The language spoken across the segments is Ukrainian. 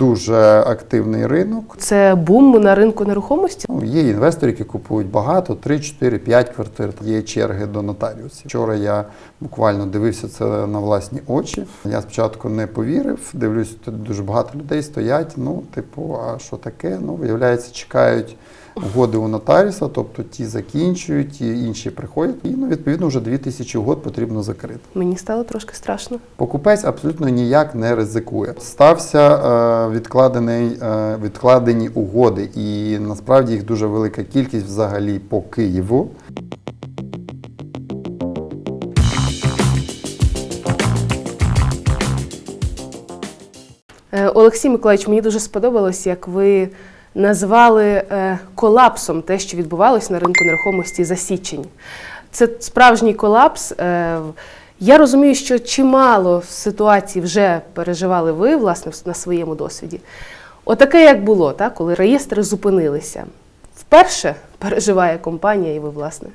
дуже активний ринок. Це бум на ринку нерухомості. Ну, є інвестори, які купують багато, 3, 4, 5 квартир. Є черги до нотаріусів. Вчора я буквально дивився це на власні очі. Я спочатку не повірив, дивлюсь, тут дуже багато людей стоять. Ну, типу, а що таке? Ну, виявляється, чекають угоди у нотаріуса, тобто ті закінчують, ті інші приходять. І ну, відповідно вже 2000 угод потрібно закрити. Мені стало трошки страшно. Покупець абсолютно ніяк не ризикує. Стався е, відкладений, е, відкладені угоди, і насправді їх дуже велика кількість взагалі по Києву. Е, Олексій Миколаївич, мені дуже сподобалось, як ви назвали е, колапсом те, що відбувалось на ринку нерухомості за січень. Це справжній колапс. Е, Я розумію, що чимало ситуацій вже переживали ви, власне, на своєму досвіді. Отаке, як було, так, коли реєстри зупинилися. Вперше переживає компанія і ви, власне.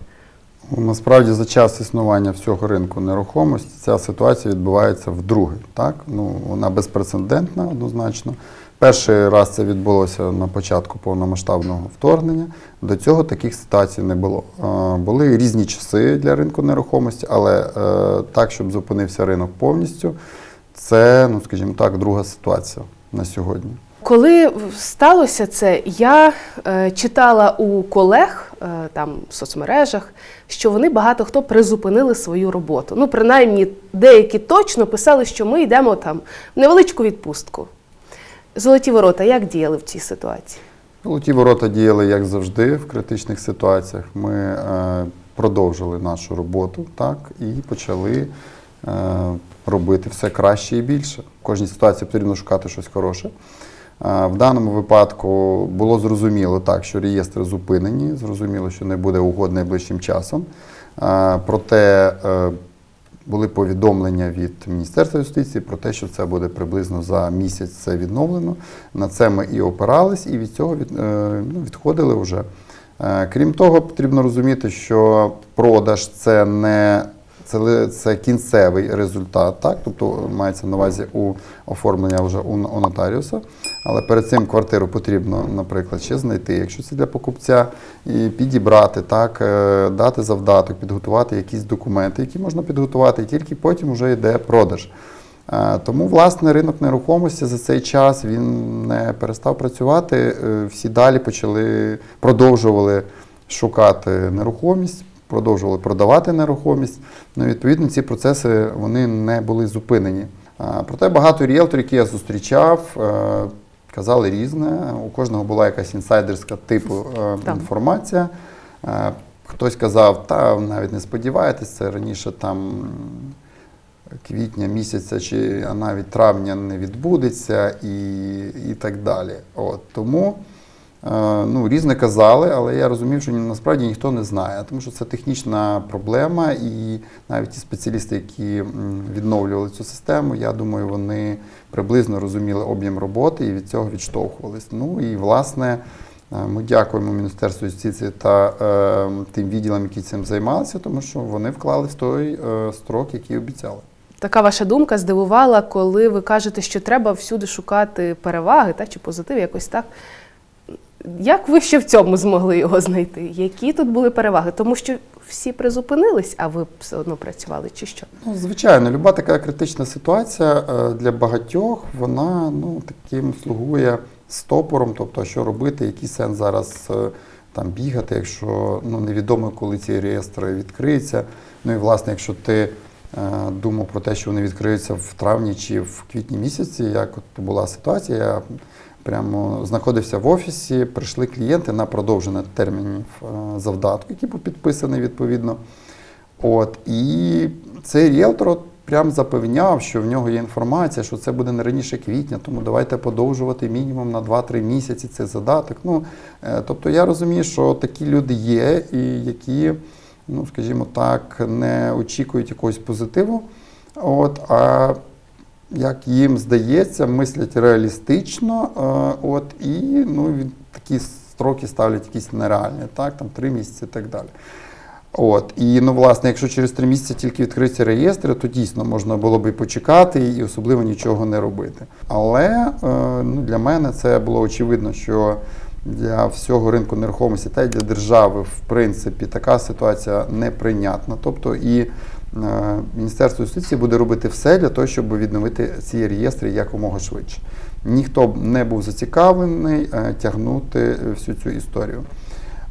Ну, Насправді за час існування всього ринку нерухомості ця ситуація відбувається вдруге. Так? Ну, вона безпрецедентна однозначно. Перший раз це відбулося на початку повномасштабного вторгнення. До цього таких ситуацій не було. Е, Були різні часи для ринку нерухомості, але е, так, щоб зупинився ринок повністю, це, ну скажімо так, друга ситуація на сьогодні. Коли сталося це, я е, читала у колег там в соцмережах, що вони багато хто призупинили свою роботу. Ну, принаймні, деякі точно писали, що ми йдемо там в невеличку відпустку. Золоті ворота, як діяли в цій ситуації? Золоті ворота діяли як завжди в критичних ситуаціях. Ми е, продовжили нашу роботу так, і почали е, робити все краще і більше. В кожній ситуації потрібно шукати щось хороше. Е, в даному випадку було зрозуміло так, що реєстри зупинені, зрозуміло, що не буде угод найближчим часом. Е, проте е, були повідомлення від Міністерства юстиції про те, що це буде приблизно за місяць це відновлено. На це ми і опирались, і від цього від, е, ну, відходили вже. Е, Крім того, потрібно розуміти, що продаж це не це, це кінцевий результат, так? тобто мається на увазі у оформлення вже у, у нотаріуса. Але перед цим квартиру потрібно, наприклад, ще знайти, якщо це для покупця, і підібрати, так, е, дати завдаток, підготувати якісь документи, які можна підготувати, і тільки потім вже йде продаж. Е, Тому, власне, ринок нерухомості за цей час він не перестав працювати. Е, Всі далі почали, продовжували шукати нерухомість, продовжували продавати нерухомість. Ну, відповідно, ці процеси вони не були зупинені. Проте багато ріелторів, які я зустрічав, е, казали різне. У кожного була якась інсайдерська типу е, інформація. Е, Хтось казав, та навіть не сподівайтесь, це раніше там квітня місяця чи а навіть травня не відбудеться і, і так далі. От, тому ну, різне казали, але я розумів, що насправді ніхто не знає, тому що це технічна проблема, і навіть ті спеціалісти, які відновлювали цю систему, я думаю, вони приблизно розуміли об'єм роботи і від цього відштовхувались. Ну і власне. Е, Ми дякуємо Міністерству юстиції та е, тим відділам, які цим займалися, тому що вони вклали в той е, строк, який обіцяли. Така ваша думка здивувала, коли ви кажете, що треба всюди шукати переваги та, чи позитив, якось так. Як ви ще в цьому змогли його знайти? Які тут були переваги? Тому що всі призупинились, а ви все одно працювали, чи що? Ну, звичайно, люба така критична ситуація е, для багатьох, вона ну, таким слугує стопором, тобто, що робити, який сенс зараз е, там бігати, якщо ну, невідомо, коли ці реєстри відкриються. Ну і власне, якщо ти е, думав про те, що вони відкриються в травні чи в квітні місяці, як от була ситуація, я прямо знаходився в офісі, прийшли клієнти на продовження термінів е, завдатку, який був підписаний відповідно. От, і цей ріелтор прям запевняв, що в нього є інформація, що це буде не раніше квітня, тому давайте подовжувати мінімум на 2-3 місяці цей задаток. Ну, е, тобто я розумію, що такі люди є, і які, ну, скажімо так, не очікують якогось позитиву. От, а як їм здається, мислять реалістично, е, от, і ну, такі строки ставлять якісь нереальні, так, там 3 місяці і так далі. От і ну, власне, якщо через три місяці тільки відкриються реєстри, то дійсно можна було би почекати і особливо нічого не робити. Але е, ну, для мене це було очевидно, що для всього ринку нерухомості та й для держави, в принципі, така ситуація неприйнятна. Тобто і Міністерство юстиції буде робити все для того, щоб відновити ці реєстри якомога швидше. Ніхто б не був зацікавлений е, тягнути всю цю історію.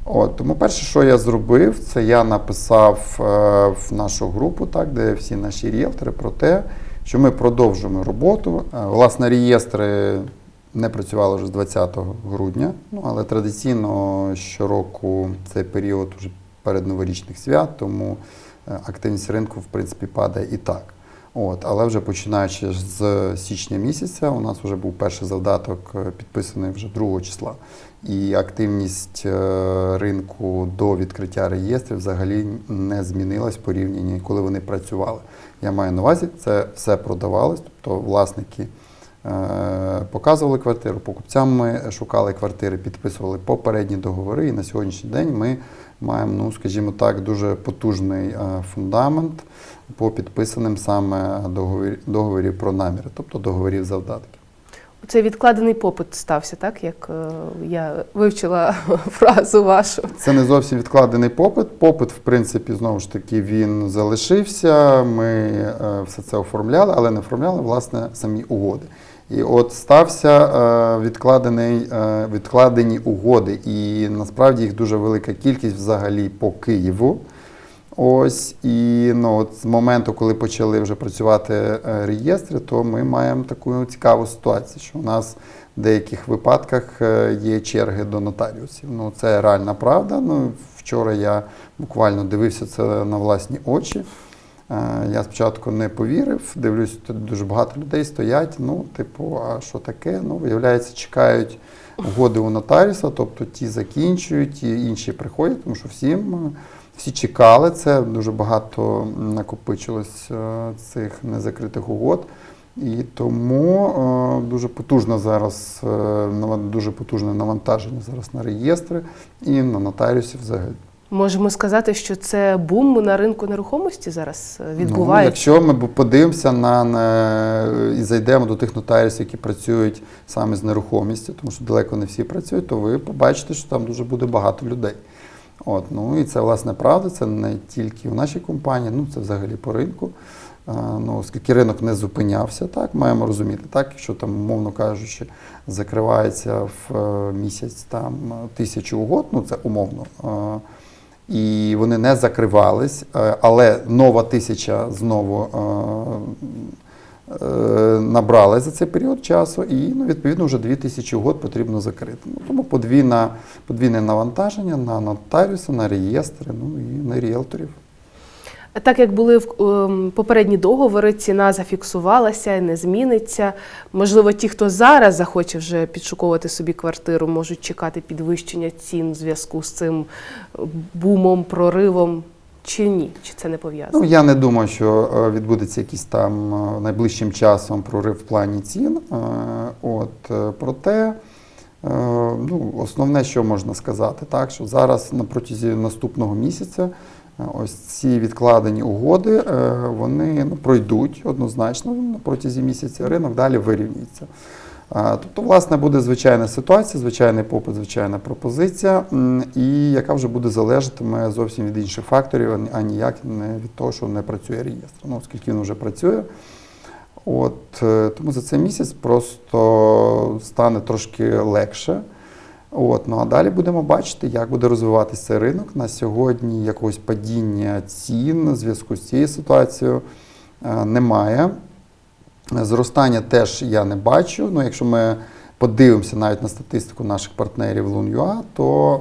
От, тому перше, що я зробив, це я написав е, в нашу групу, так, де всі наші ріелтори, про те, що ми продовжуємо роботу. Е, власне, реєстри не працювали вже з 20 грудня, ну, але традиційно щороку цей період вже передноворічних свят, тому е, активність ринку в принципі падає і так. От, але вже починаючи з січня місяця, у нас вже був перший завдаток е, підписаний вже 2 числа. І активність е, ринку до відкриття реєстрів взагалі не змінилась порівнянні, коли вони працювали. Я маю на увазі, це все продавалось, тобто власники е, показували квартиру, покупцям ми шукали квартири, підписували попередні договори. І на сьогоднішній день ми маємо, ну скажімо так, дуже потужний е, фундамент по підписаним саме договір, договорів про наміри, тобто договорів завдатків. Цей відкладений попит стався, так як е, я вивчила фразу вашу. Це не зовсім відкладений попит. Попит, в принципі, знову ж таки, він залишився. Ми е, все це оформляли, але не оформляли власне самі угоди. І от стався е, відкладений, е, відкладені угоди, і насправді їх дуже велика кількість взагалі по Києву. Ось і ну, от з моменту, коли почали вже працювати е, реєстри, то ми маємо таку цікаву ситуацію, що у нас в деяких випадках є черги до нотаріусів. Ну, це реальна правда. Ну, вчора я буквально дивився це на власні очі. Е, Я спочатку не повірив, дивлюсь, тут дуже багато людей стоять. Ну, типу, а що таке? Ну, виявляється, чекають угоди у нотаріуса, тобто ті закінчують, ті інші приходять, тому що всім. е, всі чекали це, дуже багато накопичилось е, цих незакритих угод. І тому дуже потужно зараз, дуже потужне навантаження зараз на реєстри і на нотаріусів взагалі. Можемо сказати, що це бум на ринку нерухомості зараз е, Ну, відбувається. якщо ми подивимося на, на і зайдемо до тих нотаріусів, які працюють саме з нерухомістю, тому що далеко не всі працюють, то ви побачите, що там дуже буде багато людей. От, ну і це власне правда, це не тільки в нашій компанії, ну це взагалі по ринку. А, ну, оскільки ринок не зупинявся, так маємо розуміти, так, якщо там, умовно кажучи, закривається в е, місяць там тисячу угод, ну це умовно. І вони не закривались, е, але нова тисяча знову е, е, набрали за цей період часу, і ну, відповідно вже дві тисячі угод потрібно закрити. Ну, тому подвійна, подвійне навантаження на нотаріуси, на реєстри, ну і на ріелторів. Так як були ем, попередні договори, ціна зафіксувалася, і не зміниться. Можливо, ті, хто зараз захоче вже підшуковувати собі квартиру, можуть чекати підвищення цін в зв'язку з цим е, бумом, проривом. Чи ні? Чи це не пов'язано? Ну, я не думаю, що е, відбудеться якийсь там е, найближчим часом прорив в плані цін. От, проте, ну, основне, що можна сказати, так, що зараз на протязі наступного місяця ось ці відкладені угоди, е, вони ну, пройдуть однозначно на протязі місяця, ринок далі вирівнюється. Тобто, власне, буде звичайна ситуація, звичайний попит, звичайна пропозиція, і яка вже буде залежатиме зовсім від інших факторів, а ніяк не від того, що не працює реєстр. Ну, оскільки він вже працює. От, е, тому за цей місяць просто стане трошки легше. От, ну а далі будемо бачити, як буде розвиватися ринок. На сьогодні якогось падіння цін в зв'язку з цією ситуацією е, немає. Зростання теж я не бачу. Ну, якщо ми подивимося навіть на статистику наших партнерів Лун.ua, то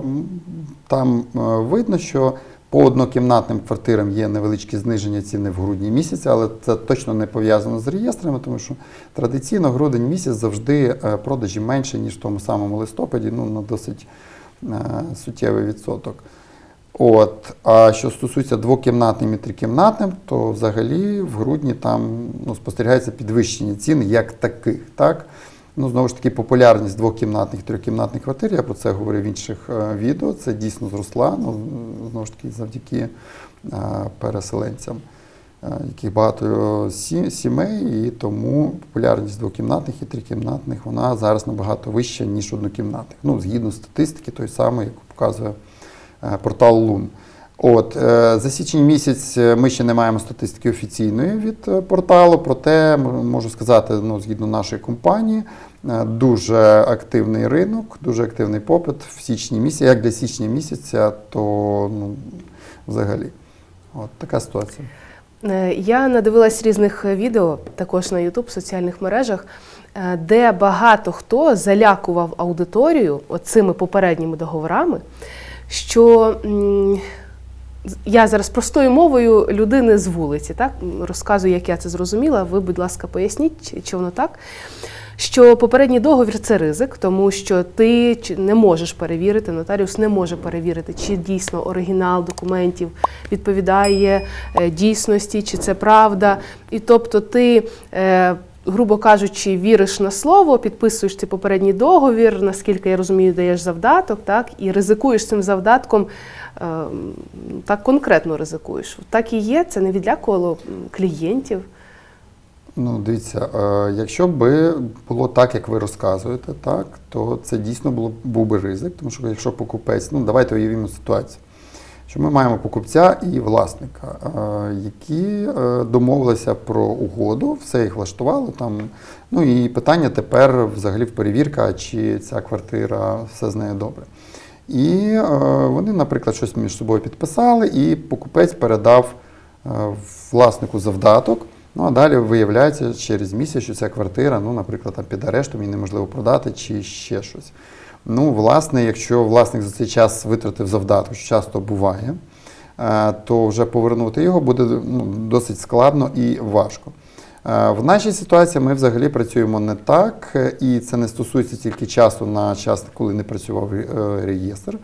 там е, видно, що по однокімнатним квартирам є невеличкі зниження ціни в грудні місяці, але це точно не пов'язано з реєстрами, тому що традиційно грудень місяць завжди е, продажі менше, ніж в тому самому листопаді, ну на досить е, суттєвий відсоток. От, а що стосується двокімнатним і трикімнатним, то взагалі в грудні там ну, спостерігається підвищення цін як таких. Так? Ну, знову ж таки, популярність двокімнатних трьохкімнатних квартир, я про це говорив в інших е, відео. Це дійсно зросла. Ну, знову ж таки, завдяки е, переселенцям, е, яких багато сімей, і тому популярність двокімнатних і трикімнатних вона зараз набагато вища, ніж однокімнатних. Ну, згідно статистики, той самий, яку показує портал Лун. От е, за січень місяць е, ми ще не маємо статистики офіційної від е, порталу, проте можу сказати, ну, згідно нашої компанії, дуже активний ринок, дуже активний попит в січні місяці. Як для січня місяця, то ну, взагалі. От така ситуація. Я надивилась різних відео, також на YouTube, в соціальних мережах, де багато хто залякував аудиторію оцими попередніми договорами, що я зараз простою мовою людини з вулиці, так розказую, як я це зрозуміла. Ви, будь ласка, поясніть, чи, воно так. Що попередній договір це ризик, тому що ти не можеш перевірити, нотаріус не може перевірити, чи дійсно оригінал документів відповідає е, дійсності, чи це правда. І тобто ти, е, грубо кажучи, віриш на слово, підписуєш цей попередній договір, наскільки я розумію, даєш завдаток, так, і ризикуєш цим завдатком, е, так конкретно ризикуєш. Так і є, це не відлякувало клієнтів. Ну, дивіться, е, якщо би було так, як ви розказуєте, так, то це дійсно було, був би ризик, тому що якщо покупець, ну давайте уявімо ситуацію, що ми маємо покупця і власника, е, які е, домовилися про угоду, все їх влаштувало там. Ну і питання тепер взагалі в перевірка, чи ця квартира все з нею добре. І е, вони, наприклад, щось між собою підписали, і покупець передав власнику завдаток. Ну а далі виявляється через місяць, що ця квартира, ну, наприклад, там під арештом її неможливо продати чи ще щось. Ну, власне, якщо власник за цей час витратив завдаток, що часто буває, е, то вже повернути його буде ну, досить складно і важко. Е, В нашій ситуації ми взагалі працюємо не так, і це не стосується тільки часу на час, коли не працював е, реєстр.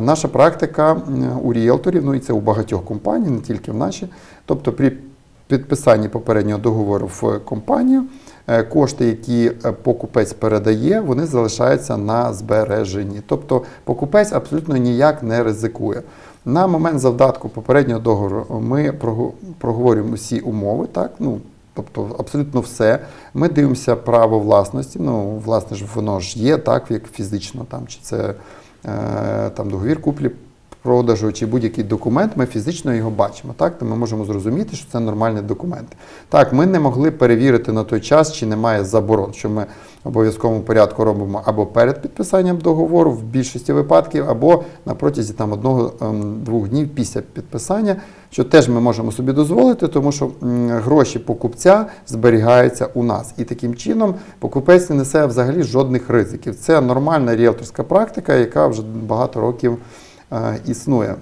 Наша практика у ріелторів, ну і це у багатьох компаній, не тільки в нашій. Тобто при підписанні попереднього договору в компанію кошти, які е, покупець передає, вони залишаються на збереженні. Тобто покупець абсолютно ніяк не ризикує. На момент завдатку попереднього договору ми проговорюємо всі умови, так? Ну, тобто абсолютно все. Ми дивимося право власності. Ну, власне ж, воно ж є, так, як фізично, там, чи це е, там, договір куплі продажу чи будь-який документ, ми фізично його бачимо. Так? То ми можемо зрозуміти, що це нормальні документи. Так, ми не могли перевірити на той час, чи немає заборон, що ми обов'язковому порядку робимо або перед підписанням договору в більшості випадків, або на протязі там одного-двох днів після підписання, що теж ми можемо собі дозволити, тому що гроші покупця зберігаються у нас. І таким чином покупець не несе взагалі жодних ризиків. Це нормальна ріелторська практика, яка вже багато років існує.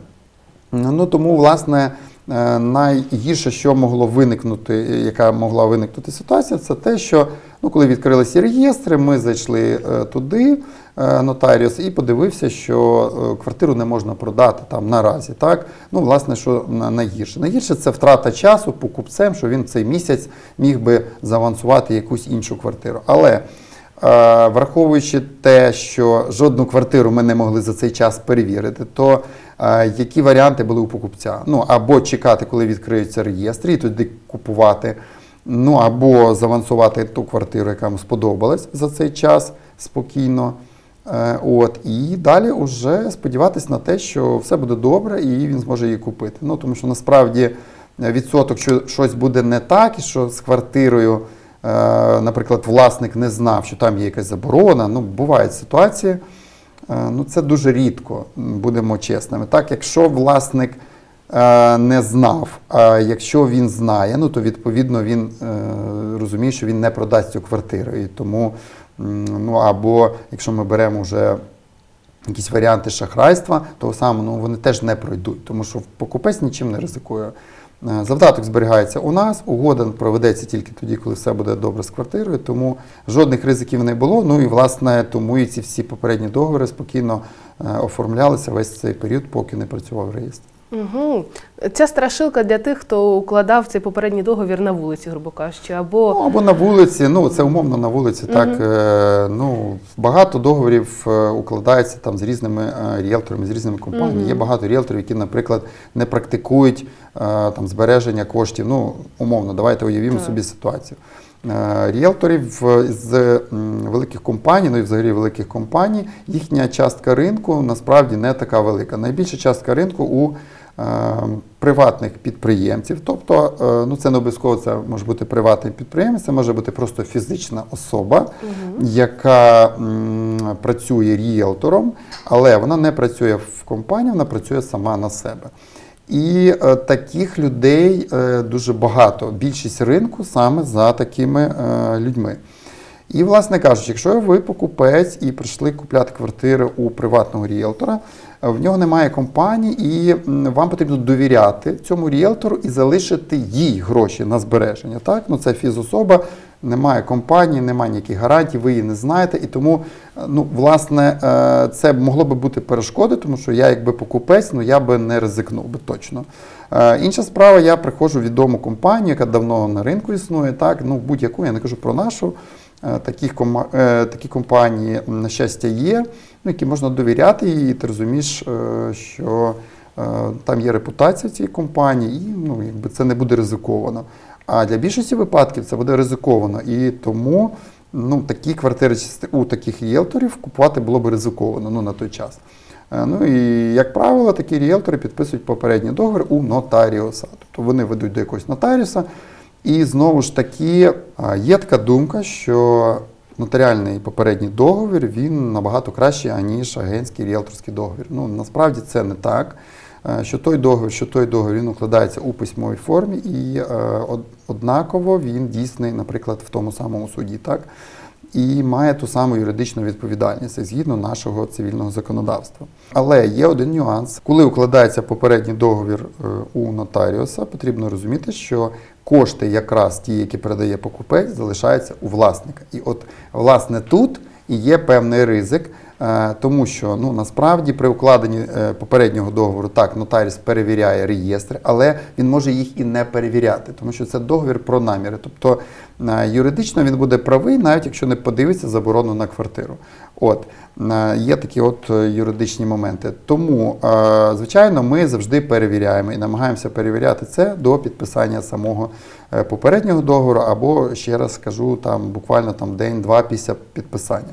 Ну тому, власне, е, найгірше, що могло виникнути, яка могла виникнути ситуація, це те, що ну, коли відкрилися реєстри, ми зайшли е, туди, е, нотаріус, і подивився, що е, квартиру не можна продати там наразі. Так? Ну, власне, що найгірше. Найгірше це втрата часу покупцем, що він цей місяць міг би заавансувати якусь іншу квартиру. Але е, враховуючи те, що жодну квартиру ми не могли за цей час перевірити, то е, які варіанти були у покупця? Ну або чекати, коли відкриються реєстри, і тоді купувати, ну або завансувати ту квартиру, яка йому сподобалась за цей час спокійно. Е, От, і далі вже сподіватися на те, що все буде добре, і він зможе її купити. Ну, тому що насправді е, відсоток, що щось буде не так, і що з квартирою, е, наприклад, власник не знав, що там є якась заборона. Ну, бувають ситуації. Е, Ну, це дуже рідко, будемо чесними. Так, якщо власник е, не знав, а якщо він знає, ну то відповідно він е, розуміє, що він не продасть цю квартиру. І тому, ну або якщо ми беремо вже якісь варіанти шахрайства, того самого ну, вони теж не пройдуть, тому що покупець нічим не ризикує. Е, Завдаток зберігається у нас, угода проведеться тільки тоді, коли все буде добре з квартирою, тому жодних ризиків не було. Ну і власне тому і ці всі попередні договори спокійно оформлялися весь цей період, поки не працював реєстр. Угу. Ця страшилка для тих, хто укладав цей попередній договір на вулиці, грубо кажучи, або Ну, або на вулиці, ну це умовно на вулиці. Так е, ну багато договорів е, укладається там з різними е, ріелторами, з різними компаніями. Є багато ріелторів, які, наприклад, не практикують е, там збереження коштів. Ну умовно, давайте уявімо Так. собі ситуацію. Е, Ріелторів з великих компаній, ну і взагалі великих компаній, їхня частка ринку насправді не така велика. Найбільша частка ринку у е, приватних підприємців. Тобто, е, ну це не обов'язково це може бути приватний підприємець, це може бути просто фізична особа, яка м, працює ріелтором, але вона не працює в компанії, вона працює сама на себе. І е, таких людей е, дуже багато. Більшість ринку саме за такими е, людьми. І, власне кажучи, якщо ви покупець і прийшли купляти квартири у приватного ріелтора, в нього немає компанії, і вам потрібно довіряти цьому ріелтору і залишити їй гроші на збереження. Так? Ну, це фізособа, немає компанії, немає ніяких гарантій, ви її не знаєте. І тому, е, ну, власне, е, це могло би бути перешкоди, тому що я, якби покупець, ну я би не ризикнув би точно. Е, Інша справа, я приходжу в відому компанію, яка давно на ринку існує, так, ну будь-яку, я не кажу про нашу. Таких такі компанії, на щастя, є, ну, які можна довіряти, і ти розумієш, що там є репутація цієї компанії, і ну, якби це не буде ризиковано. А для більшості випадків це буде ризиковано. І тому ну, такі квартири у таких ріелторів купувати було б ризиковано ну, на той час. Е, Ну і, як правило, такі ріелтори підписують попередній договір у нотаріуса. Тобто вони ведуть до якогось нотаріуса. І знову ж таки є така думка, що нотаріальний попередній договір він набагато кращий, аніж агентський ріелторський договір. Ну насправді це не так. Е, Що той договір, що той договір він укладається у письмовій формі, і е, однаково він дійсний, наприклад, в тому самому суді, так? І має ту саму юридичну відповідальність згідно нашого цивільного законодавства. Але є один нюанс. Коли укладається попередній договір е, у нотаріуса, потрібно розуміти, що кошти, якраз ті, які передає покупець, залишаються у власника. І от власне тут і є певний ризик, тому що ну насправді при укладенні е, попереднього договору так нотаріус перевіряє реєстри, але він може їх і не перевіряти, тому що це договір про наміри. Тобто е, юридично він буде правий, навіть якщо не подивиться заборону на квартиру. От е, є такі от е, юридичні моменти. Тому, е, звичайно, ми завжди перевіряємо і намагаємося перевіряти це до підписання самого е, попереднього договору, або ще раз скажу, там буквально там день-два після підписання.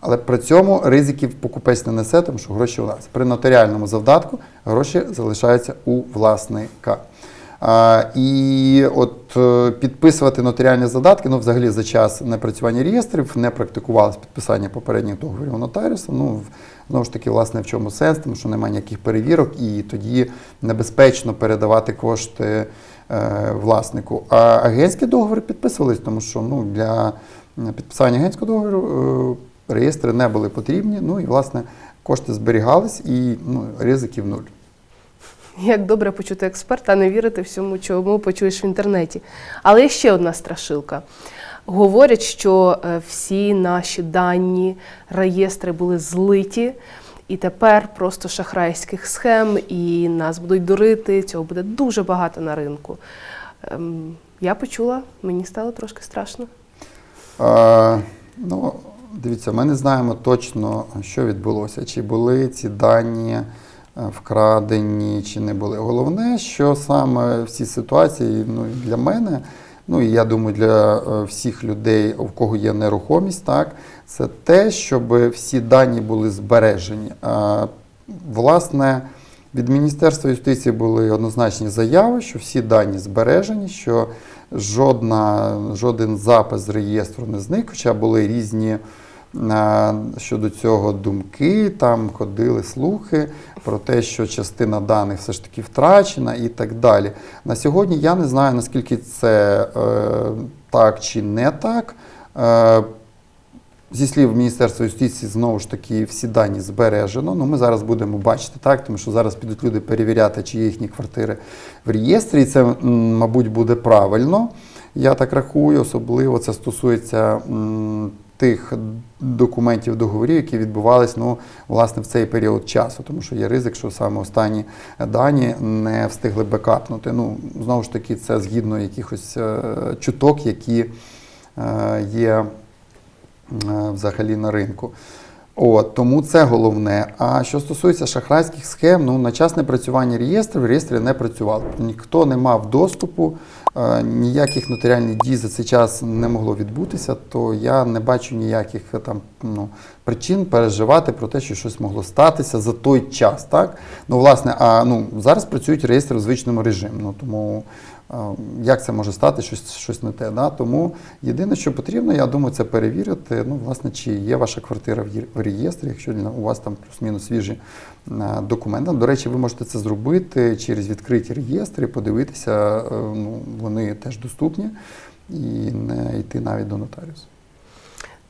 Але при цьому ризиків покупець не несе, тому що гроші у нас. При нотаріальному завдатку гроші залишаються у власника. А, і от е, підписувати нотаріальні задатки, ну взагалі за час непрацювання реєстрів не практикувалось підписання попередніх договорів у нотаріуса. Ну, знову ж таки, власне, в чому сенс, тому що немає ніяких перевірок, і тоді небезпечно передавати кошти е, власнику. А агентські договори підписувались, тому що ну, для підписання агентського договору е, реєстри не були потрібні. Ну і власне кошти зберігались і ну, ризиків нуль. як добре почути експерта, а не вірити всьому, чому почуєш в інтернеті. Але є ще одна страшилка. Говорять, що е, всі наші дані, реєстри були злиті, і тепер просто шахрайських схем, і нас будуть дурити. Цього буде дуже багато на ринку. Ем, Я почула, мені стало трошки страшно. Е, ну, дивіться, ми не знаємо точно, що відбулося. Чи були ці дані е, вкрадені, чи не були. Головне, що саме в цій ситуації ну, для мене, ну і я думаю, для е, всіх людей, у кого є нерухомість, так, це те, щоб всі дані були збережені. Е, Власне, від Міністерства юстиції були однозначні заяви, що всі дані збережені, що жодна, жоден запис з реєстру не зник, хоча були різні е, щодо цього думки, там ходили слухи про те, що частина даних все ж таки втрачена і так далі. На сьогодні я не знаю, наскільки це е, так чи не так. Е, Зі слів Міністерства юстиції, знову ж таки, всі дані збережено. Ну, ми зараз будемо бачити так, тому що зараз підуть люди перевіряти, чи є їхні квартири в реєстрі. І це, мабуть, буде правильно. Я так рахую, особливо це стосується м, тих документів договорів, які відбувались ну, власне в цей період часу, тому що є ризик, що саме останні дані не встигли бекапнути. Ну, знову ж таки, це згідно якихось е, чуток, які е, є взагалі на ринку. От, тому це головне. А що стосується шахрайських схем, ну на час непрацювання реєстрів, реєстри не працювали. Ніхто не мав доступу, е, ніяких нотаріальних дій за цей час не могло відбутися, то я не бачу ніяких е, там ну, причин переживати про те, що щось могло статися за той час. Так? Ну, власне, а ну, зараз працюють реєстри в звичному режимі. Ну, тому е, як це може стати, щось, щось не те. Да? Тому єдине, що потрібно, я думаю, це перевірити, ну, власне, чи є ваша квартира в реєстрі, якщо у вас там плюс-мінус свіжі е, документи. До речі, ви можете це зробити через відкриті реєстри, подивитися, е, ну, вони теж доступні, і не йти навіть до нотаріуса.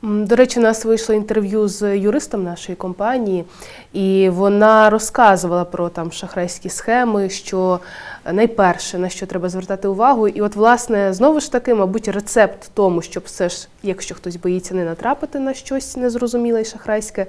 До речі, у нас вийшло інтерв'ю з юристом нашої компанії, і вона розказувала про там шахрайські схеми, що найперше на що треба звертати увагу. І от, власне, знову ж таки, мабуть, рецепт тому, щоб все ж, якщо хтось боїться не натрапити на щось незрозуміле і шахрайське.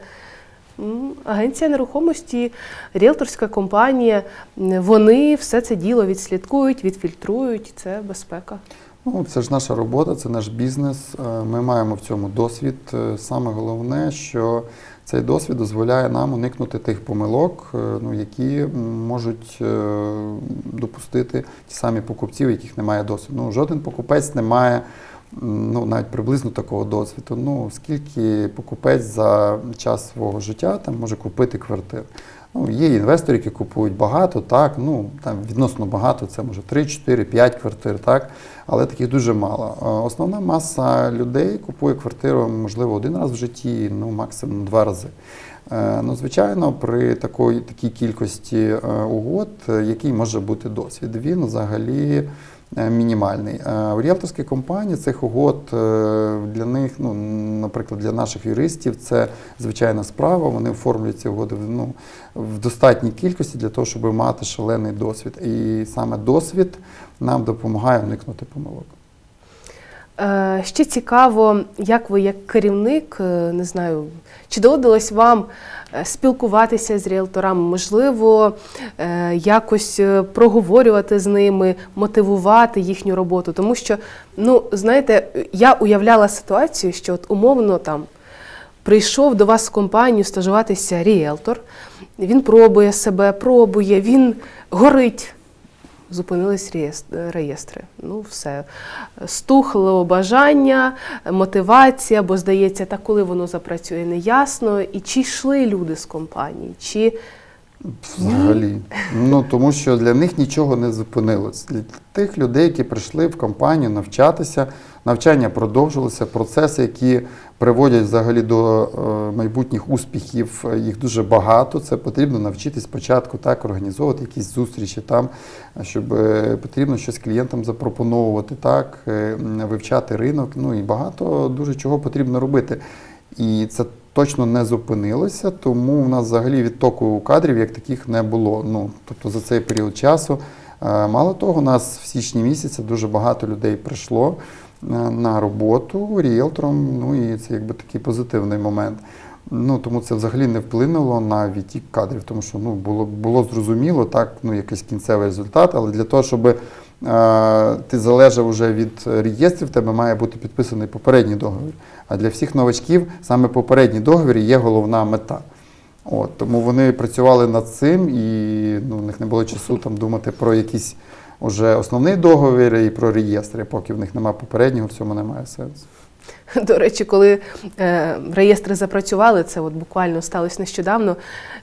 Агенція нерухомості, ріелторська компанія, вони все це діло відслідкують, відфільтрують. Це безпека. Ну, це ж наша робота, це наш бізнес. Е, Ми маємо в цьому досвід. Е, Саме головне, що цей досвід дозволяє нам уникнути тих помилок, е, ну, які можуть допустити ті самі покупці, у яких немає досвіду. Ну, жоден покупець не має ну, навіть приблизно такого досвіду. Ну, скільки покупець за час свого життя там може купити квартиру. Ну, є інвестори, які купують багато, так, ну там відносно багато, це може 3, 4, 5 квартир, так, але таких дуже мало. Е, Основна маса людей купує квартиру, можливо, один раз в житті, ну максимум два рази. Е, Ну, звичайно, при такої, такій кількості е, угод, який може бути досвід, він взагалі мінімальний. А У ріелторській компанії цих угод е, для них, ну, наприклад, для наших юристів, це звичайна справа. Вони оформлюють ці угоди ну, в достатній кількості для того, щоб мати шалений досвід. І саме досвід нам допомагає уникнути помилок. Е, Ще цікаво, як ви як керівник, е, не знаю, чи доводилось вам е, спілкуватися з ріелторами, можливо, якось проговорювати з ними, мотивувати їхню роботу. Тому що, ну, знаєте, я уявляла ситуацію, що от умовно там. Прийшов до вас в компанію стажуватися ріелтор, він пробує себе, пробує, він горить. Зупинились реєс- реєстри. Ну, все. Стухло бажання, мотивація, бо здається, та коли воно запрацює, неясно. І чи йшли люди з компанії, чи Взагалі. Ну тому що для них нічого не зупинилось. Для тих людей, які прийшли в компанію навчатися, навчання продовжилося, процеси, які приводять взагалі до е, майбутніх успіхів, е, їх дуже багато. Це потрібно навчитись спочатку так організовувати якісь зустрічі там, щоб е, потрібно щось клієнтам запропоновувати, так, вивчати ринок. Ну і багато дуже чого потрібно робити. І це точно не зупинилося, тому в нас взагалі відтоку кадрів як таких не було. Ну, тобто за цей період часу. Е, Мало того, у нас в січні місяці дуже багато людей прийшло е, на роботу ріелтором, ну і це якби такий позитивний момент. Ну, тому це взагалі не вплинуло на відтік кадрів, тому що ну, було, було зрозуміло, так, ну, якийсь кінцевий результат, але для того, щоб ти залежав вже від реєстрів, в тебе має бути підписаний попередній договір. А для всіх новачків саме попередній договір є головна мета. От, тому вони працювали над цим, і ну, в них не було часу там думати про якісь уже основний договір і про реєстри. Поки в них немає попереднього, в цьому немає сенсу. До речі, коли е, реєстри запрацювали, це от буквально сталося нещодавно.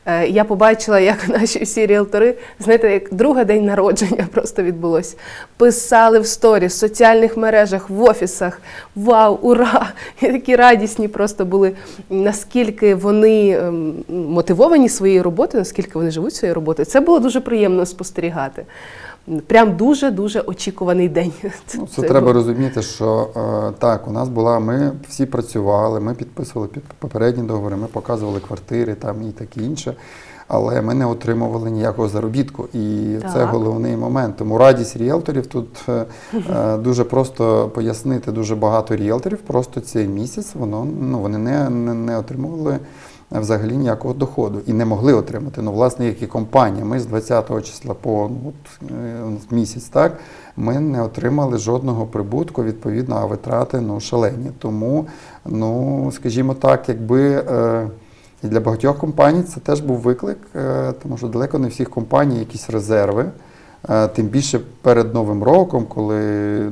Е, я побачила, як наші всі ріелтори, знаєте, як другий день народження просто відбулося. Писали в сторі, в соціальних мережах, в офісах. Вау, ура! І такі радісні просто були, наскільки вони ем, мотивовані своєю роботою, наскільки вони живуть своєю роботою. Це було дуже приємно спостерігати. Прям дуже дуже очікуваний день. Ну, це треба розуміти, що е, так, у нас була, ми всі працювали, ми підписували під попередні договори, ми показували квартири там і таке інше. Але ми не отримували ніякого заробітку, і це головний момент. Тому радість ріелторів тут е, е, дуже просто пояснити. Дуже багато ріелторів просто цей місяць воно ну вони не, не, не отримували взагалі ніякого доходу і не могли отримати. Ну, власне, як і компанія. Ми з 20-го числа по ну, от, е, місяць, так ми не отримали жодного прибутку, відповідно, а витрати ну, шалені. Тому, ну, скажімо так, якби. Е, і для багатьох компаній це теж був виклик, е, тому що далеко не всіх компаній якісь резерви. Е, Тим більше перед Новим роком, коли,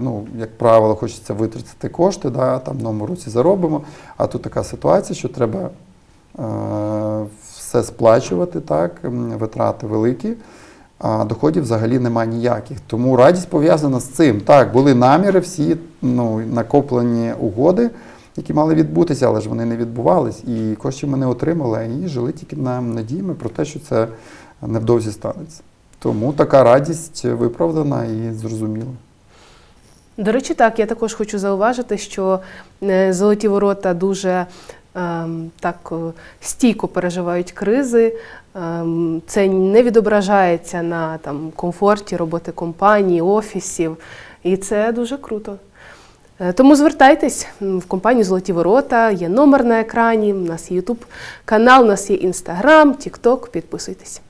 ну, як правило, хочеться витратити кошти, да, там в новому році заробимо. А тут така ситуація, що треба е, все сплачувати, так, витрати великі, а доходів взагалі немає ніяких. Тому радість пов'язана з цим. Так, були наміри, всі ну, накоплені угоди, які мали відбутися, але ж вони не відбувались. І коштів ми не отримали, і жили тільки на надіями про те, що це невдовзі станеться. Тому така радість виправдана і зрозуміла. До речі, так, я також хочу зауважити, що е, золоті ворота дуже так е, стійко переживають кризи. Ем, це не відображається на там, комфорті роботи компанії, офісів, і це дуже круто. Е, Тому звертайтесь в компанію Золоті Ворота, є номер на екрані, у нас є Ютуб канал, у нас є Інстаграм, Тікток. Підписуйтесь.